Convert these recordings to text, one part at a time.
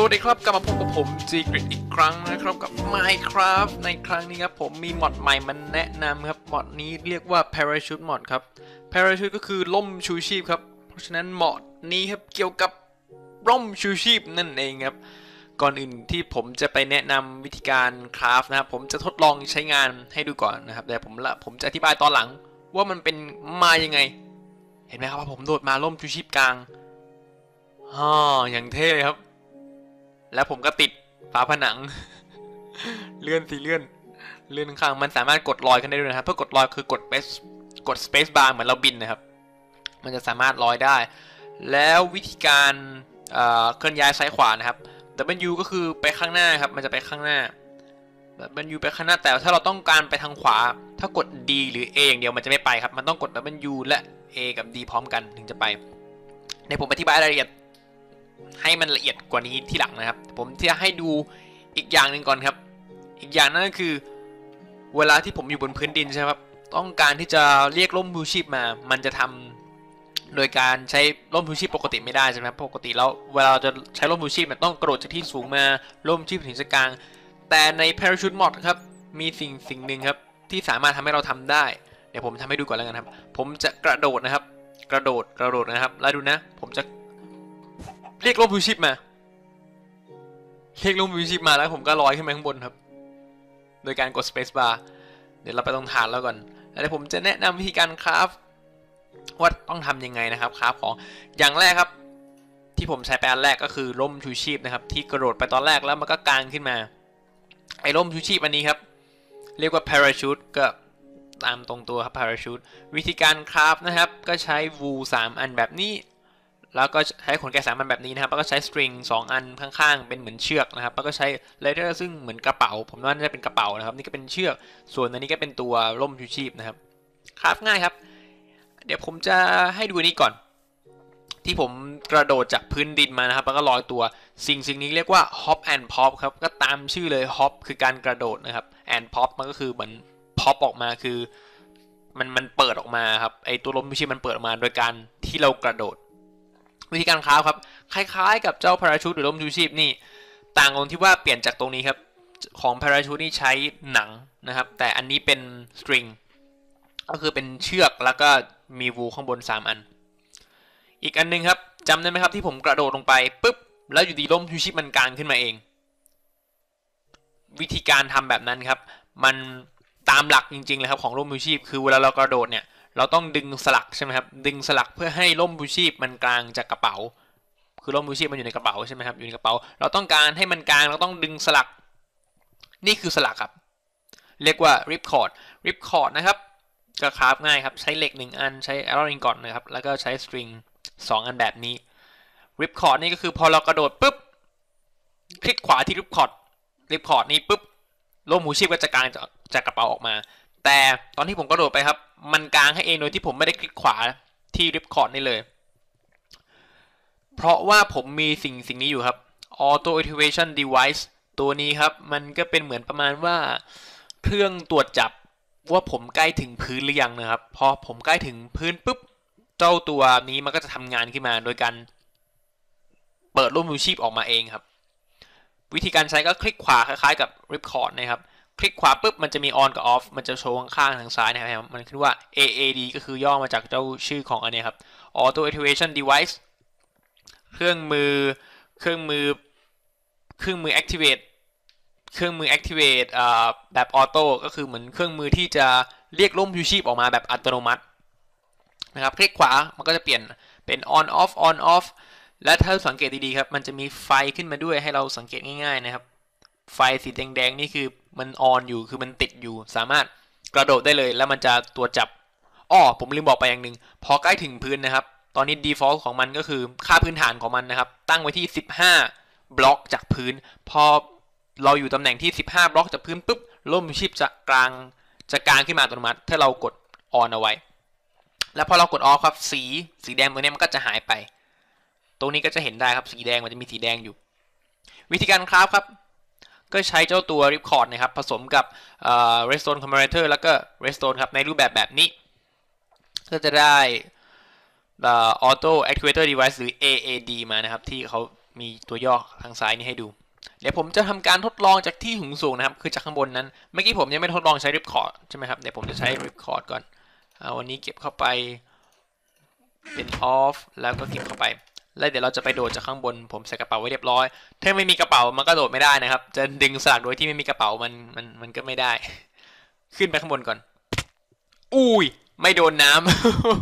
สวัสดีครับกลับมาพบกับผม g g r i d อีกครั้งนะครับกับ Minecraft ในครั้งนี้ครับผมมีมอดใหม่มาแนะนำครับมอดนี้เรียกว่า Parachute Mod ครับ Parachute ก็คือล่มชูชีพครับ เพราะฉะนั้นมอดนี้ครับเกี่ยวกับร่มชูชีพนั่นเองครับ ก่อนอื่นที่ผมจะไปแนะนำวิธีการคราฟนะครับผมจะทดลองใช้งานให้ดูก่อนนะครับแต่ผมละผมจะอธิบายตอนหลังว่ามันเป็นมายังไง เห็นไหมครับว่าผมโดดมาล่มชูชีพกลางฮ่ออย่างเท่เลยครับ แล้วผมก็ติดฝาผนัง เลื่อนสิเลื่อน เลื่อนข้างมันสามารถกดลอยขึ้นได้ด้วยนะครับเพื่อกดลอยคือกด space กด space bar เหมือนเราบินนะครับ มันจะสามารถลอยได้ แล้ววิธีการเอ่อเคลื่อนย้ายซ้ายขวานะครับ W ก็คือไปข้างหน้าครับ มันจะไปข้างหน้า W ไปข้างหน้าแต่ถ้าเราต้องการไปทางขวา ถ้ากด D หรือ A อย่างเดียวมันจะไม่ไปครับ มันต้องกด W และ A กับ D พร้อมกันถึงจะไป ในผมอธิบายรายละเอียด ให้มันละเอียดกว่านี้ที่หลังนะครับ ผมจะให้ดูอีกอย่างหนึ่งก่อนครับ อีกอย่างนั่นก็คือ เวลาที่ผมอยู่บนพื้นดินใช่ไหมครับ ต้องการที่จะเรียกร่มชูชีพมา มันจะทำโดยการใช้ร่มชูชีพปกติไม่ได้ใช่ไหมครับปกติแล้วเวลาเราจะใช้ร่มชูชีพเนี่ยต้องกระโดดจากที่สูงมาร่มชีพถึงจะกลาง แต่ใน Parachute Mod ครับมีสิ่งสิ่งหนึ่งครับที่สามารถทำให้เราทำได้ เดี๋ยวผมทำให้ดูก่อนแล้วกันครับ ผมจะกระโดดนะครับ กระโดดกระโดดนะครับ แล้วดูนะ ผมจะ เรียกร่มชูชีพมา เรียกร่มชูชีพมาแล้วผมก็ลอยขึ้นไปข้างบนครับ โดยการกด space bar เดี๋ยวเราไปตรงฐานแล้วก่อน แล้วเดี๋ยวผมจะแนะนำวิธีการคราฟว่าต้องทำยังไงนะครับคราฟของ อย่างแรกครับ ที่ผมใช้แปลนแรกก็คือร่มชูชีพนะครับ ที่กระโดดไปตอนแรกแล้วมันก็กางขึ้นมา ไอ้ร่มชูชีพอันนี้ครับ เรียกว่า parachute ก็ตามตรงตัวครับ parachute วิธีการคราฟนะครับ ก็ใช้ wool 3อันแบบนี้ แล้วก็ใช้ขนแกะสามันแบบนี้นะครับ แล้วก็ใช้สตริง2อันข้างๆ เป็นเหมือนเชือกนะครับ แล้วก็ใช้เลเดอร์ซึ่งเหมือนกระเป๋า ผมว่าน่าจะเป็นกระเป๋านะครับ นี่ก็เป็นเชือก ส่วนอันนี้ก็เป็นตัวร่มชูชีพนะครับคราฟง่ายครับ เดี๋ยวผมจะให้ดูนนี้ก่อน ที่ผมกระโดดจากพื้นดินมานะครับ แล้วก็ลอยตัว สิ่งสิ่งนี้เรียกว่า hop and pop ครับ ก็ตามชื่อเลย hop คือการกระโดดนะครับ and pop มันก็คือเหมือน pop ออกมาคือ มันมันเปิดออกมาครับ ไอตัวลมชูชีพมันเปิดออกมา โดยการที่เรากระโดด วิธีการคราฟครับ คล้ายๆ กับเจ้าพาราชูตหรือร่มชูชีพนี่ ต่างตรงที่ว่าเปลี่ยนจากตรงนี้ครับ ของพาราชูตนี่ใช้หนังนะครับ แต่อันนี้เป็นสตริง ก็คือเป็นเชือกแล้วก็มีวูข้างบน 3 อัน อีกอันนึงครับจำได้ไหมครับที่ผมกระโดดลงไปปุ๊บ แล้วอยู่ดีร่มชูชีพมันกลางขึ้นมาเอง วิธีการทำแบบนั้นครับ มันตามหลักจริงๆเลยครับของร่มชูชีพ คือเวลาเรากระโดดเนี่ย เราต้องดึงสลักใช่ไหมครับดึงสลักเพื่อให้ร่มชูชีพมันกลางจากกระเป๋า คือร่มชูชีพมันอยู่ในกระเป๋าใช่ไหมครับอยู่ในกระเป๋า เราต้องการให้มันกลางเราต้องดึงสลัก นี่คือสลักครับ เรียกว่า rip cord rip cord นะครับก็คราฟง่ายครับใช้เหล็ก 1 อันใช้ arrow ingot นะครับแล้วก็ใช้สตริง2 อันแบบนี้ rip cord นี่ก็คือพอเรากระโดดปุ๊บคลิกขวาที่ rip cord rip cord นี้ปุ๊บร่มหูชีพก็จะกลางจากจากกระเป๋าออกมา แต่ตอนที่ผมกระโดดไปครับ มันกลางให้เองโดยที่ผมไม่ได้คลิกขวาที่ริปคอร์ดนี่เลย เพราะว่าผมมีสิ่งสิ่งนี้อยู่ครับ auto activation device ตัวนี้ครับ มันก็เป็นเหมือนประมาณว่า เครื่องตรวจจับว่าผมใกล้ถึงพื้นหรือยังนะครับ พอผมใกล้ถึงพื้นปุ๊บ เจ้าตัวนี้มันก็จะทำงานขึ้นมา โดยการเปิดร่มมือชีพออกมาเองครับ วิธีการใช้ก็คลิกขวาคล้ายๆกับ ripcord นะครับ คลิกขวาปุ๊บมันจะมี on กับ off มันจะโชว์ข้างทางซ้ายนะครับ มันขึ้นว่า AAD ก็คือย่อมาจากเจ้าชื่อของอันนี้ครับ auto activation device เครื่องมือ เครื่องมือ เครื่องมือ activate เครื่องมือ activate แบบ auto ก็คือเหมือนเครื่องมือที่จะเรียกร่มชูชีพออกมาแบบอัตโนมัตินะครับ คลิกขวา มันก็จะเปลี่ยนเป็น on off on off และถ้าสังเกตดีๆครับ มันจะมีไฟขึ้นมาด้วยให้เราสังเกตง่ายๆนะครับ ไฟสีแดงๆนี่คือ มันออนอยู่คือมันติดอยู่ สามารถกระโดดได้เลย แล้วมันจะตัวจับอ้อผมลืมบอกไปอย่างหนึ่งพอใกล้ถึงพื้นนะครับ ตอนนี้ default ของมันก็คือค่าพื้นฐานของมันนะครับ ตั้งไว้ที่ 15 บล็อกจากพื้น พอเราอยู่ตำแหน่งที่ 15 บล็อกจากพื้นปุ๊บร่มชีพจะกลางจะกลางขึ้นมาอัตโนมัติ ถ้าเรากด on เอาไว้ แล้วพอเรากด off ครับสีสีแดงตัวนี้มันก็จะหายไป ตรงนี้ก็จะเห็นได้ครับสีแดงมันจะมีสีแดงอยู่ วิธีการคราฟครับ ก็ใช้เจ้าตัว Ripcord นะครับผสมกับ Redstone Comparator แล้วก็ Redstone ครับในรูปแบบแบบนี้ ก็จะได้ Auto Activator Device หรือ AAD มานะครับ ที่เขามีตัวย่อทางซ้ายนี่ให้ดู เดี๋ยวผมจะทำการทดลองจากที่หุงสูงนะครับ คือจากข้างบนนั้น เมื่อกี้ผมยังไม่ทดลองใช้ริบคอร์ดใช่ไหมครับ เดี๋ยวผมจะใช้ริบคอร์ดก่อนอวันนี้เก็บเข้าไปเป็น off แล้วก็เก็บเข้าไป แล้วเดี๋ยวเราจะไปโดดจากข้างบน ผมใส่กระเป๋าไว้เรียบร้อย ถ้าไม่มีกระเป๋ามันก็โดดไม่ได้นะครับ จะดึงสลักโดยที่ไม่มีกระเป๋ามันมันมันก็ไม่ได้ ขึ้นไปข้างบนก่อน อุ้ย ไม่โดนน้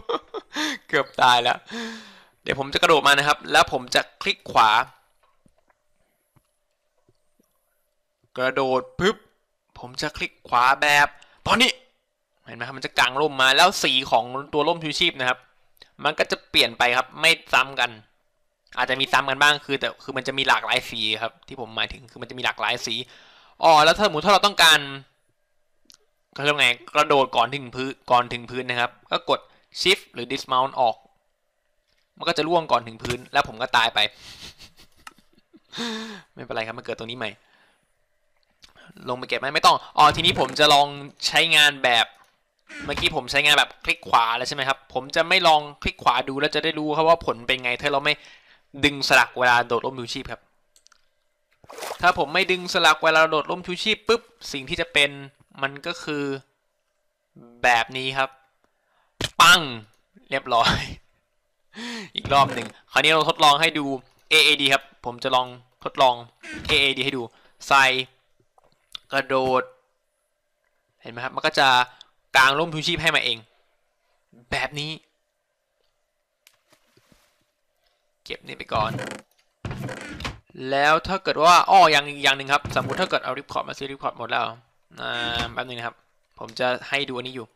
ำเกือบตายแล้ว เดี๋ยวผมจะกระโดดมานะครับ แล้วผมจะคลิกขวา กระโดดปึ๊บ ผมจะคลิกขวาแบบ ตอนนี้ เห็นไหมครับมันจะกางร่มมาแล้วสีของตัวร่มชูชีพนะครับมันก็จะเปลี่ยนไปครับไม่ซ้ำกัน อาจจะมีซ้ำกันบ้างคือแต่คือมันจะมีหลากหลายสีครับ ที่ผมหมายถึงคือมันจะมีหลากหลายสีอ๋อแล้วถ้าสมมติถ้าเราต้องการเขาเรียกไงกระโดดก่อนถึงพื้นก่อนถึงพื้นนะครับ ก็กด shift หรือ dismount ออก มันก็จะล่วงก่อนถึงพื้น แล้วผมก็ตายไป ไม่เป็นไรครับมาเกิดตรงนี้ใหม่ ลงไปเก็บไหมไม่ต้องอ๋อทีนี้ผมจะลองใช้งานแบบเมื่อกี้ผมใช้งานแบบคลิกขวาแล้วใช่ไหมครับ ผมจะไม่ลองคลิกขวาดูแล้วจะได้รู้ครับว่าผลเป็นไงถ้าเราไม่ ดึงสลักเวลาโดดร่มชูชีพครับ ถ้าผมไม่ดึงสลักเวลาโดดร่มชูชีพปุ๊บสิ่งที่จะเป็นมันก็คือแบบนี้ครับ ปังเรียบร้อย อีกรอบหนึ่งคราวนี้เราทดลองให้ดู AAD ครับ ผมจะลองทดลอง AAD ให้ดูใส่กระโดด เห็นไหมครับ มันก็จะกางร่มชูชีพให้มาเอง แบบนี้ เก็บนี่ไปก่อน แล้วถ้าเกิดว่าอ้ออย่างอีกอย่างหนึ่งครับ สมมุติถ้าเกิดเอาริคอร์ดมาซื้อริคอร์ดหมดแล้วอ่าแป๊บนึงนะครับ ผมจะให้ดูอันนี้อยู่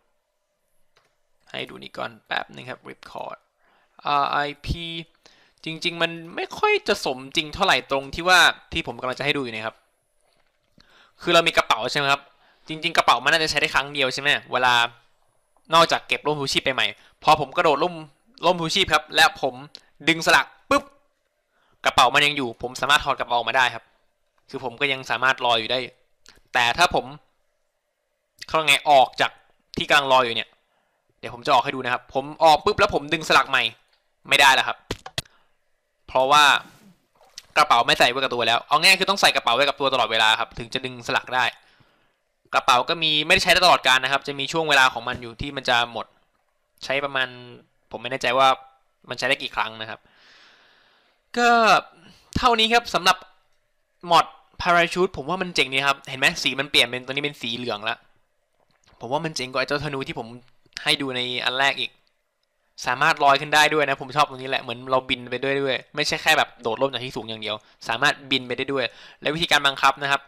ให้ดูนี่ก่อนแป๊บนึงครับ record RIP จริง ๆ มันไม่ค่อยจะสมจริงเท่าไหร่ตรงที่ว่าที่ผมกำลังจะให้ดูอยู่นะครับ คือเรามีกระเป๋าใช่ไหมครับ จริง ๆ กระเป๋ามันน่าจะใช้ได้ครั้งเดียวใช่ไหมเวลานอกจากเก็บร่มชูชีพไปใหม่ พอผมกระโดดร่มร่มชูชีพครับ และผม ดึงสลักปุ๊บกระเป๋ามันยังอยู่ ผมสามารถถอดกระเป๋าออกมาได้ครับ คือผมก็ยังสามารถลอยอยู่ได้ แต่ถ้าผมเขาไงออกจากที่กำลังลอยอยู่เนี่ย เดี๋ยวผมจะออกให้ดูนะครับ ผมออกปุ๊บแล้วผมดึงสลักใหม่ไม่ได้แล้วครับ เพราะว่ากระเป๋าไม่ใส่ไว้กับตัวแล้ว เอาง่ายคือต้องใส่กระเป๋าไว้กับตัวตลอดเวลาครับ ถึงจะดึงสลักได้ กระเป๋าก็มีไม่ได้ใช้ได้ตลอดการนะครับ จะมีช่วงเวลาของมันอยู่ที่มันจะหมด ใช้ประมาณ ผมไม่แน่ใจว่า มันใช้ได้กี่ครั้งนะครับ ก็เท่านี้ครับสำหรับมอด Parachute ผมว่ามันเจ๋งดีครับ เห็นไหมสีมันเปลี่ยนเป็นตัวนี้เป็นสีเหลืองแล้วผมว่ามันเจ๋งกว่าไอ้เจ้าธนูที่ผมให้ดูในอันแรกอีก สามารถลอยขึ้นได้ด้วยนะ ผมชอบตรงนี้แหละ เหมือนเราบินไปด้วยด้วย ไม่ใช่แค่แบบโดดร่มจากที่สูงอย่างเดียว สามารถบินไปได้ด้วย และวิธีการบังคับนะครับ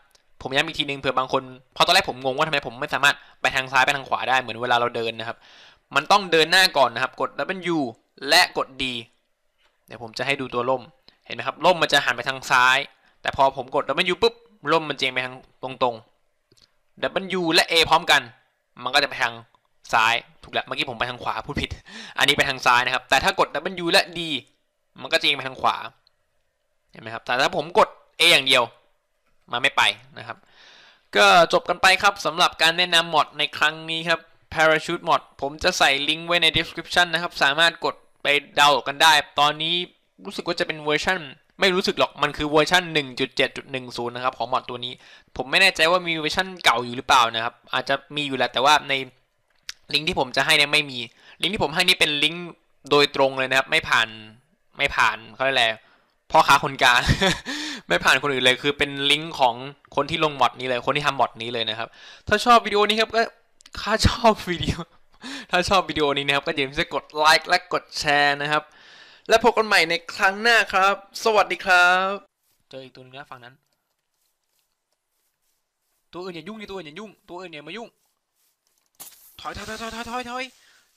ผมย้ำอีกทีนึงเผื่อบางคนเพราะตอนแรกผมงงว่าทำไมผมไม่สามารถไปทางซ้ายไปทางขวาได้เหมือนเวลาเราเดินนะครับ มันต้องเดินหน้าก่อนนะครับ กด W และกด D เดี๋ยวผมจะให้ดูตัวร่มเห็นไหมครับร่มมันจะหันไปทางซ้าย แต่พอผมกด W ปุ๊บร่มมันเจียงไปทางตรงๆ W และ A พร้อมกัน มันก็จะไปทางซ้ายถูกแล้วเมื่อกี้ผมไปทางขวาพูดผิด อันนี้ไปทางซ้ายนะครับ แต่ถ้ากด W และ D มันก็จะเองไปทางขวาเห็นไหมครับแต่ถ้าผมกด A อย่างเดียวมันไม่ไปนะครับ ก็จบกันไปครับสำหรับการแนะนำมอดในครั้งนี้ครับ Parachute Mod ผมจะใส่ลิงก์ไว้ใน description นะครับ สามารถกด ไปดาวน์กันได้ ตอนนี้รู้สึกว่าจะเป็นเวอร์ชันไม่รู้สึกหรอกมันคือเวอร์ชัน1.7.10 นะครับของมอดตัวนี้ ผมไม่แน่ใจว่ามีเวอร์ชันเก่าอยู่หรือเปล่านะครับ อาจจะมีอยู่แหละแต่ว่าในลิงก์ที่ผมจะให้เนี่ยไม่มี ลิงก์ที่ผมให้นี่เป็นลิงก์โดยตรงเลยนะครับ ไม่ผ่านไม่ผ่านเขาเรียกอะไรพ่อค้าคนกลางไม่ผ่านคนอื่นเลยคือเป็นลิงก์ของคนที่ลงมอดนี้เลย คนที่ทำมอดนี้เลยนะครับ ถ้าชอบวิดีโอนี้ครับก็ถ้าชอบวิดีโอ ถ้าชอบวิดีโอนี้นะครับ ก็อย่าลืมจะกดไลค์และกดแชร์นะครับ และพบกันใหม่ในครั้งหน้าครับ สวัสดีครับ เจออีกตัวนึงนะฝั่งนั้น ตัวอื่นอย่ายุ่งดิตัวอื่นอย่ายุ่ง ตัวอื่นอย่ามายุ่ง ถอยถอยถอยถอยถอยถอยถอย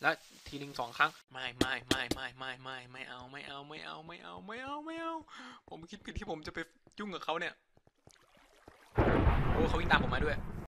แล้วทีหนึ่งสองครั้ง ไม่ไม่ไม่ไม่ไม่ไม่ไม่เอาไม่เอาไม่เอาไม่เอาไม่เอาไม่เอา ผมคิดผิดที่ผมจะไปยุ่งกับเขาเนี่ย โอ้เขาวิ่งตามผมมาด้วย